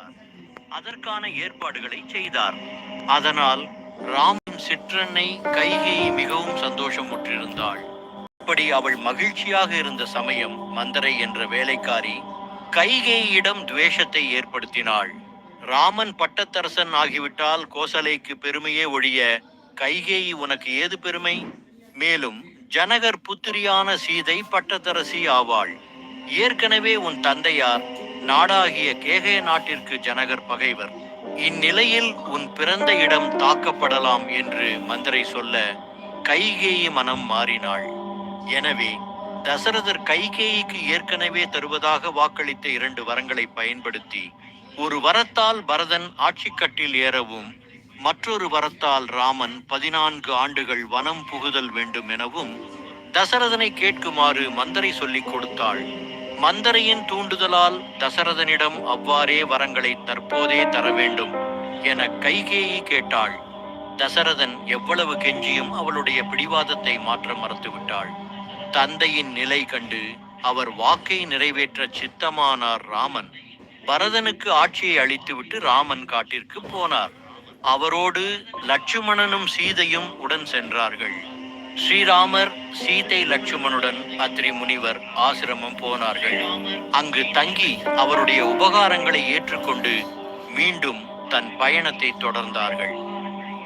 கொண்டார் அதற்கான ஏற்பாடுகளை செய்தார். அதனால் ராமன் சிற்றன்னை கைகை மிகவும் சந்தோஷமுற்றிருந்தாள். அப்படி அவள் மகிழ்ச்சியாக இருந்த சமயம் மந்தரை என்ற வேலைக்காரி கைகேயிடம் துவேஷத்தை ஏற்படுத்தினாள். ராமன் பட்டத்தரசன் ஆகிவிட்டால் கோசலைக்கு பெருமையே ஒழிய கைகேயி உனக்கு ஏது பெருமை? மேலும் ஜனகர் புத்திரியான சீதை பட்டத்தரசி ஆவாள். ஏற்கனவே உன் தந்தையார் நாடாகிய கேகய நாட்டிற்கு ஜனகர் பகைவர். இந்நிலையில் உன் பிறந்த இடம் தாக்கப்படலாம் என்று மந்திரை சொல்ல கைகேயி மனம் மாறினாள். எனவே தசரதர் கைகேயிக்கு ஏற்கனவே தருவதாக வாக்களித்த இரண்டு வரங்களை பயன்படுத்தி ஒரு வரத்தால் பரதன் ஆட்சிக்கட்டில் ஏறவும் மற்றொரு வரத்தால் ராமன் பதினான்கு ஆண்டுகள் வனம் புகுதல் வேண்டும் எனவும் தசரதனை கேட்குமாறு மந்தரை சொல்லிக் கொடுத்தாள். மந்தரையின் தூண்டுதலால் தசரதனிடம் அவ்வாறே வரங்களை தற்போதே தர வேண்டும் என கைகேயி கேட்டாள். தசரதன் எவ்வளவு கெஞ்சியும் அவளுடைய பிடிவாதத்தை மாற்ற மறுத்துவிட்டாள். தந்தையின் நிலை கண்டு அவர் வாக்கை நிறைவேற்ற சித்தமானார் ராமன். பரதனுக்கு ஆட்சியை அளித்துவிட்டு ராமன் காட்டிற்கு போனார். அவரோடு லட்சுமணனும் சீதையும் உடன் சென்றார்கள். ஸ்ரீராமர் சீதை லட்சுமணுடன் அத்ரி முனிவர் ஆசிரமம் போனார்கள். அங்கு தங்கி அவருடைய உபகாரங்களை ஏற்றுக்கொண்டு மீண்டும் தன் பயணத்தை தொடர்ந்தார்கள்.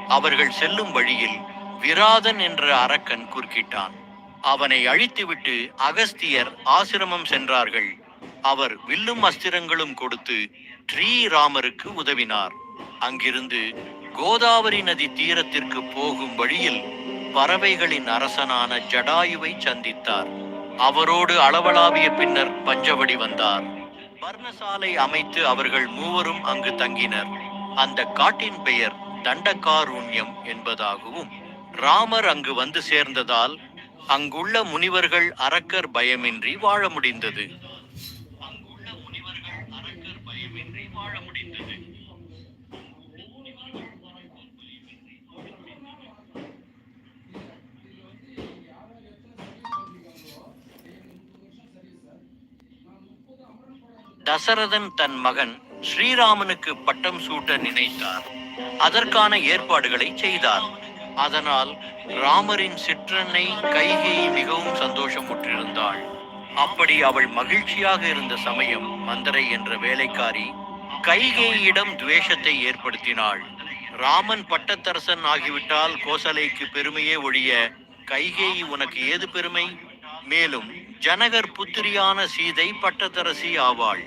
அவர்கள் செல்லும் வழியில் விராதன் என்ற அரக்கன் குறுக்கிட்டான். அவனை அழித்துவிட்டு அகஸ்தியர் ஆசிரமம் சென்றார்கள். அவர் வில்லும் அஸ்திரங்களும் கொடுத்து ஸ்ரீராமருக்கு உதவினார். அங்கிருந்து கோதாவரி நதி தீரத்திற்கு போகும் வழியில் பறவைகளின் அரசனான ஜடாயுவை சந்தித்தார். அவரோடு அளவளாவிய பின்னர் பஞ்சவடி வந்தார். பர்ணசாலை அமைத்து அவர்கள் மூவரும் அங்கு தங்கினர். அந்த காட்டின் பெயர் தண்டகாரூண்யம் என்பதாகவும் ராமர் அங்கு வந்து சேர்ந்ததால் அங்குள்ள முனிவர்கள் அரக்கர் பயமின்றி வாழ முடிந்தது. அங்குள்ள முனிவர்கள் அரக்கர் பயமின்றி வாழ முடிந்தது. தசரதன் தன் மகன் ஸ்ரீராமனுக்கு பட்டம் சூட்ட நினைத்தார். அதற்கான ஏற்பாடுகளை செய்தார். அதனால் ராமரின் சிற்றன்னை கைகேயி மிகவும் சந்தோஷமுற்றிருந்தாள். அப்படி அவள் மகிழ்ச்சியாக இருந்த சமயம் மந்தரை என்ற வேலைக்காரி கைகேயிடம் துவேஷத்தை ஏற்படுத்தினாள். ராமன் பட்டத்தரசன் ஆகிவிட்டால் கோசலைக்கு பெருமையே ஒழிய கைகேயி உனக்கு ஏது பெருமை? மேலும் ஜனகர் புத்திரியான சீதை பட்டத்தரசி ஆவாள்.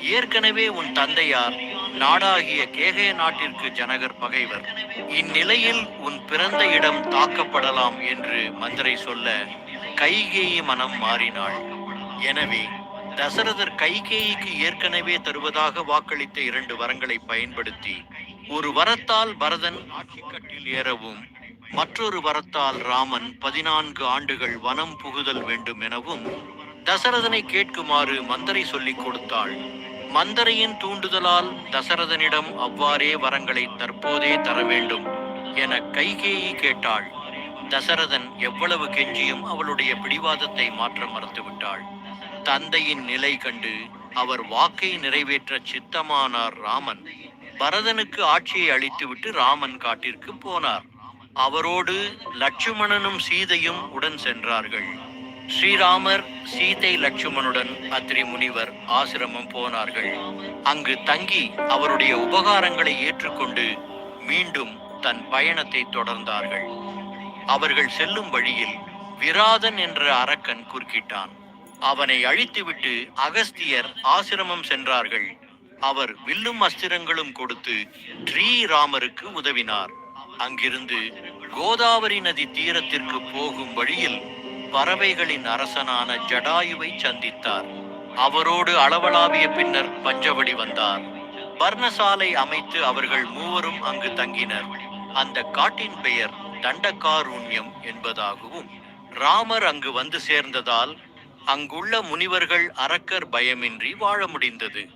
ஏற்கனவே உன் தந்தையார் நாடாகிய கேகய நாட்டிற்கு ஜனகர் பகைவர். இந்நிலையில் உன் பிறந்த இடம் தாக்கப்படலாம் என்று மந்திரை சொல்ல கைகேயி மனம் மாறினாள். எனவே தசரதர் கைகேயிக்கு ஏற்கனவே தருவதாக வாக்களித்த இரண்டு வரங்களை பயன்படுத்தி ஒரு வரத்தால் பரதன் ஆட்சிக்கட்டில் ஏறவும் மற்றொரு வரத்தால் ராமன் பதினான்கு ஆண்டுகள் வனம் புகுதல் வேண்டும் எனவும் தசரதனை கேட்குமாறு மந்தரை சொல்லிக் கொடுத்தாள். மந்தரையின் தூண்டுதலால் தசரதனிடம் அவ்வாறே வரங்களை தற்போதே தர வேண்டும் என கைகேயி கேட்டாள். தசரதன் எவ்வளவு கெஞ்சியும் அவளுடைய பிடிவாதத்தை மாற்ற மறுத்துவிட்டாள். தந்தையின் நிலை கண்டு அவர் வாக்கை நிறைவேற்ற சித்தமானார் ராமன். பரதனுக்கு ஆட்சியை அளித்துவிட்டு ராமன் காட்டிற்கு போனார். அவரோடு லட்சுமணனும் சீதையும் உடன் சென்றார்கள். ஸ்ரீராமர் சீதை லட்சுமணுடன் அத்திரி முனிவர் ஆசிரமம் போனார்கள். அங்கு தங்கி அவருடைய உபகாரங்களை ஏற்றுக்கொண்டு மீண்டும் தன் பயணத்தை தொடர்ந்தார்கள். அவர்கள் செல்லும் வழியில் விராதன் என்ற அரக்கன் குறுக்கிட்டான். அவனை அழித்துவிட்டு அகஸ்தியர் ஆசிரமம் சென்றார்கள். அவர் வில்லும் அஸ்திரங்களும் கொடுத்து ஸ்ரீராமருக்கு உதவினார். அங்கிருந்து கோதாவரி நதி தீரத்திற்கு போகும் வழியில் பறவைகளின் அரசனான ஜடாயுவை சந்தித்தார். அவரோடு அளவலாவிய பின்னர் பஞ்சவடி வந்தார். பர்ணசாலை அமைத்து அவர்கள் மூவரும் அங்கு தங்கினர். அந்த காட்டின் பெயர் தண்டகாரூண்யம் என்பதாகவும் ராமர் அங்கு வந்து சேர்ந்ததால் அங்குள்ள முனிவர்கள் அரக்கர் பயமின்றி வாழ முடிந்தது.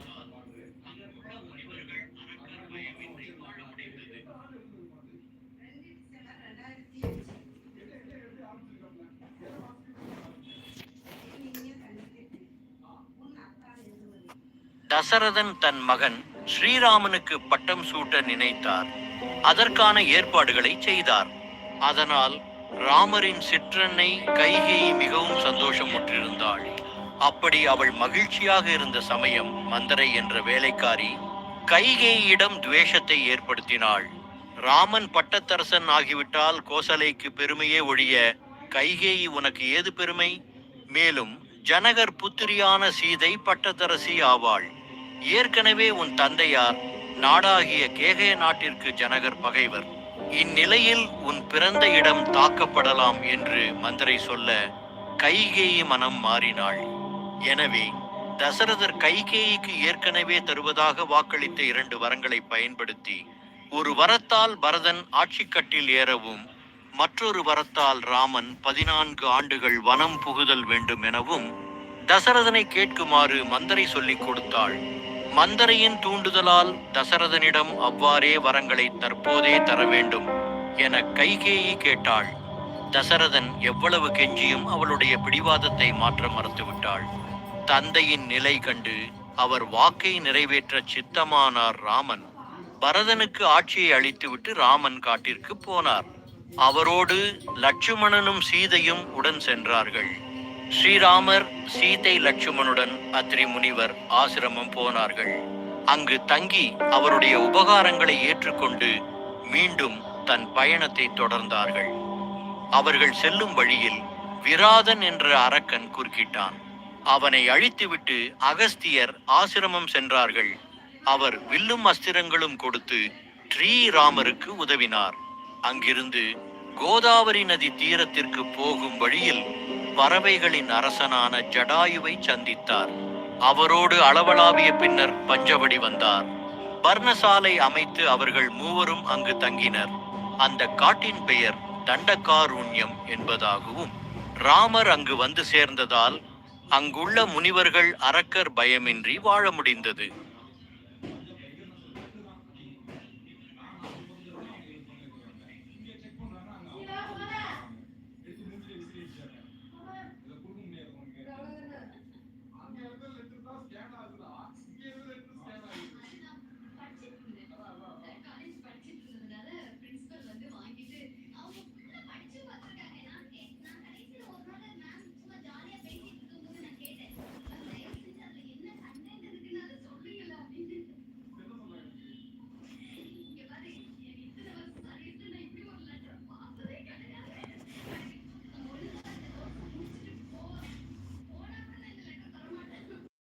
தசரதன் தன் மகன் ஸ்ரீராமனுக்கு பட்டம் சூட்ட நினைத்தார். அதற்கான ஏற்பாடுகளை செய்தார். அதனால் ராமரின் சிற்றன்னை கைகேயி மிகவும் சந்தோஷமுற்றிருந்தாள். அப்படி அவள் மகிழ்ச்சியாக இருந்த சமயம் மந்தரை என்ற வேலைக்காரி கைகேயிடம் துவேஷத்தை ஏற்படுத்தினாள். ராமன் பட்டத்தரசன் ஆகிவிட்டால் கோசலைக்கு பெருமையே ஒழிய கைகேயி உனக்கு ஏது பெருமை? மேலும் ஜனகர் புத்திரியான சீதை பட்டத்தரசி ஆவாள். ஏற்கனவே உன் தந்தையார் நாடாகிய கேகய நாட்டிற்கு ஜனகர் பகைவர். இந்நிலையில் உன் பிறந்த இடம் தாக்கப்படலாம் என்று மந்திரை சொல்ல கைகேயி மனம் மாறினாள். எனவே தசரதர் கைகேயிக்கு ஏற்கனவே தருவதாக வாக்களித்த இரண்டு வரங்களை பயன்படுத்தி ஒரு வரத்தால் பரதன் ஆட்சிக்கட்டில் ஏறவும் மற்றொரு வரத்தால் ராமன் பதினான்கு ஆண்டுகள் வனம் புகுதல் வேண்டும் எனவும் தசரதனை கேட்குமாறு மந்தரை சொல்லிக் கொடுத்தாள். மந்தரையின் தூண்டுதலால் தசரதனிடம் அவ்வாறே வரங்களை தற்போதே தர வேண்டும் என கைகேயி கேட்டாள். தசரதன் எவ்வளவு கெஞ்சியும் அவளுடைய பிடிவாதத்தை மாற்ற மறுத்துவிட்டாள். தந்தையின் நிலை கண்டு அவர் வாக்கை நிறைவேற்ற சித்தமானார் ராமன். பரதனுக்கு ஆட்சியை அளித்துவிட்டு ராமன் காட்டிற்கு போனார். அவரோடு லட்சுமணனும் சீதையும் உடன் சென்றார்கள். ஸ்ரீராமர் சீதை லட்சுமணுடன் அத்ரி முனிவர் ஆசிரமம் போனார்கள். அங்கு தங்கி அவருடைய உபகாரங்களை ஏற்றுக்கொண்டு மீண்டும் தன் பயணத்தை தொடர்ந்தார்கள். அவர்கள் செல்லும் வழியில் விராதன் என்ற அரக்கன் குறுக்கிட்டான். அவனை அழித்துவிட்டு அகஸ்தியர் ஆசிரமம் சென்றார்கள். அவர் வில்லும் அஸ்திரங்களும் கொடுத்து ஸ்ரீராமருக்கு உதவினார். அங்கிருந்து கோதாவரி நதி தீரத்திற்கு போகும் வழியில் பறவைகளின் அரசனான ஜடாயுவை சந்தித்தார். அவரோடு அளவளாவிய பின்னர் பஞ்சவடி வந்தார். பர்ணசாலை அமைத்து அவர்கள் மூவரும் அங்கு தங்கினர். அந்த காட்டின் பெயர் தண்டகாரூண்யம் என்பதாகவும் ராமர் அங்கு வந்து சேர்ந்ததால் அங்குள்ள முனிவர்கள் அரக்கர் பயமின்றி வாழ முடிந்தது.